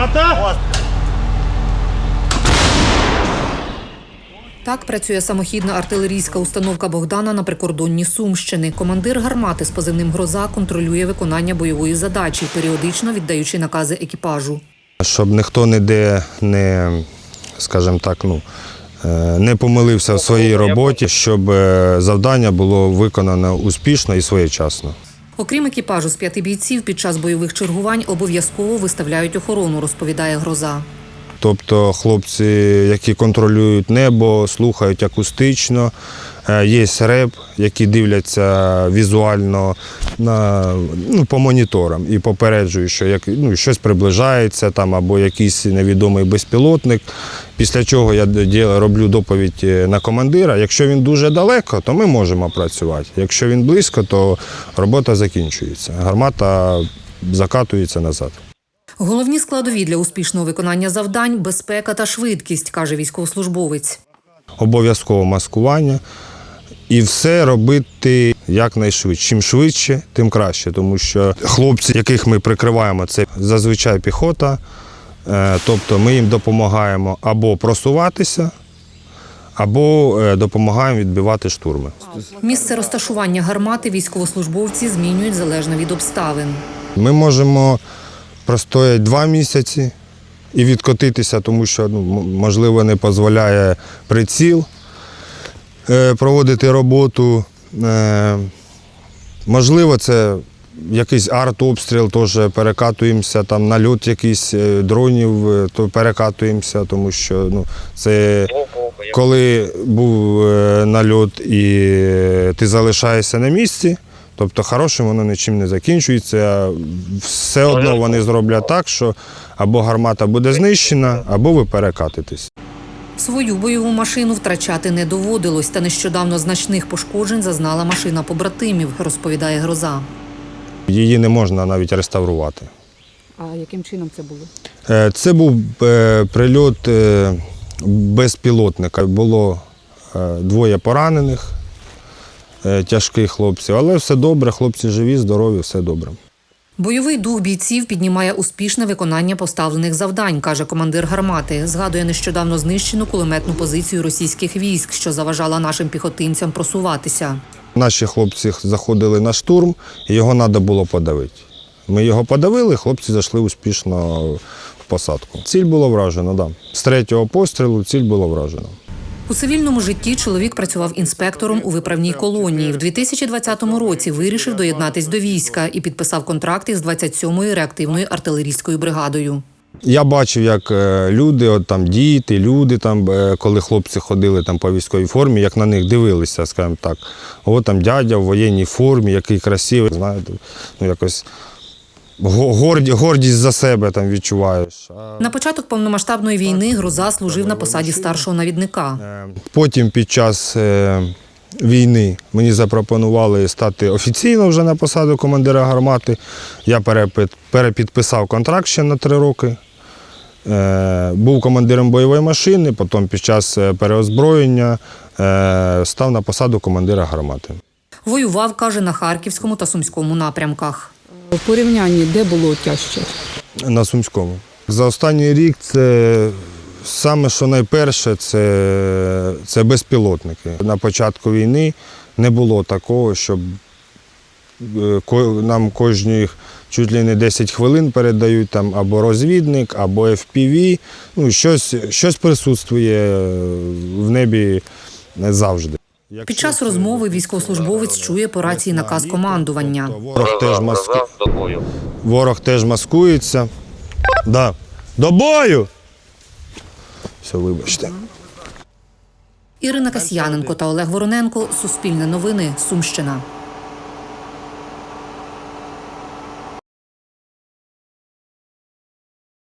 Гармата! Так працює самохідна артилерійська установка Богдана на прикордонні Сумщини. Командир гармати з позивним Гроза контролює виконання бойової задачі, періодично віддаючи накази екіпажу. Щоб ніхто ніде не, скажімо так, ну, е, не помилився в своїй роботі, щоб е, завдання було виконано успішно і своєчасно. Окрім екіпажу з п'яти бійців, під час бойових чергувань обов'язково виставляють охорону, розповідає Гроза. Тобто хлопці, які контролюють небо, слухають акустично, е, є реп, які дивляться візуально на, ну, по моніторам і попереджують, що як, ну, щось приближається там, або якийсь невідомий безпілотник. Після чого я роблю доповідь е, на командира. Якщо він дуже далеко, то ми можемо працювати. Якщо він близько, то робота закінчується. Гармата закатується назад. Головні складові для успішного виконання завдань безпека та швидкість, каже військовослужбовець. обов'язково маскування і все робити якнайшвидше. Чим швидше, тим краще, тому що хлопці, яких ми прикриваємо, це зазвичай піхота. Е, Тобто ми їм допомагаємо або просуватися, або е, допомагаємо відбивати штурми. Місце розташування гармати військовослужбовці змінюють залежно від обставин. Ми можемо простояти два місяці і відкотитися, тому що ну, можливо не дозволяє приціл е, проводити роботу. Е, можливо, це якийсь артобстріл, теж перекатуємося, там нальот якийсь е, дронів, е, то перекатуємося, тому що ну, це коли був е, нальот і ти залишаєшся на місці, тобто хорошим воно нічим не закінчується. Все одно вони зроблять так, що або гармата буде знищена, або ви перекатитесь. Свою бойову машину втрачати не доводилось, та нещодавно значних пошкоджень зазнала машина побратимів, розповідає Гроза. Її не можна навіть реставрувати. А яким чином це було? Е, Це був е, прильот е, безпілотника. Було двоє поранених, е, тяжких хлопців, але все добре, хлопці живі, здорові, все добре. Бойовий дух бійців піднімає успішне виконання поставлених завдань, каже командир гармати. Згадує нещодавно знищену кулеметну позицію російських військ, що заважала нашим піхотинцям просуватися. Наші хлопці заходили на штурм, і його треба було подавити. Ми його подавили, хлопці зайшли успішно в посадку. Ціль було вражено, да. З третього пострілу ціль було вражено. У цивільному житті чоловік працював інспектором у виправній колонії. В 2020 році вирішив доєднатись до війська і підписав контракт із 27-ю реактивною артилерійською бригадою. Я бачив, як е, люди, от там діти, люди, там, е, коли хлопці ходили там по військовій формі, як на них дивилися, скажімо так. О, там дядя в воєнній формі, який красивий. Знаєте, ну якось горді- гордість за себе там відчуваєш. На початок повномасштабної війни Гроза служив на посаді старшого навідника. е, Потім під час е, війни мені запропонували стати офіційно вже на посаду командира гармати. Я перепідписав контракт ще на три роки. Е, Був командиром бойової машини, потім під час переозброєння став на посаду командира гармати. Воював, каже, на Харківському та Сумському напрямках. В порівнянні де було тяжче? На Сумському. За останній рік це саме, що найперше, це, це безпілотники. На початку війни не було такого, щоб е, нам кожні чуть ли не 10 хвилин передають там або розвідник, або FPV. Ну, щось, щось присутствує в небі завжди. Під час розмови військовослужбовець чує по рації наказ командування. Ворог теж, маску... Ворог теж маскується. Да. До бою! Все, вибачте. Ірина Касьяненко та Олег Вороненко. Суспільне новини. Сумщина.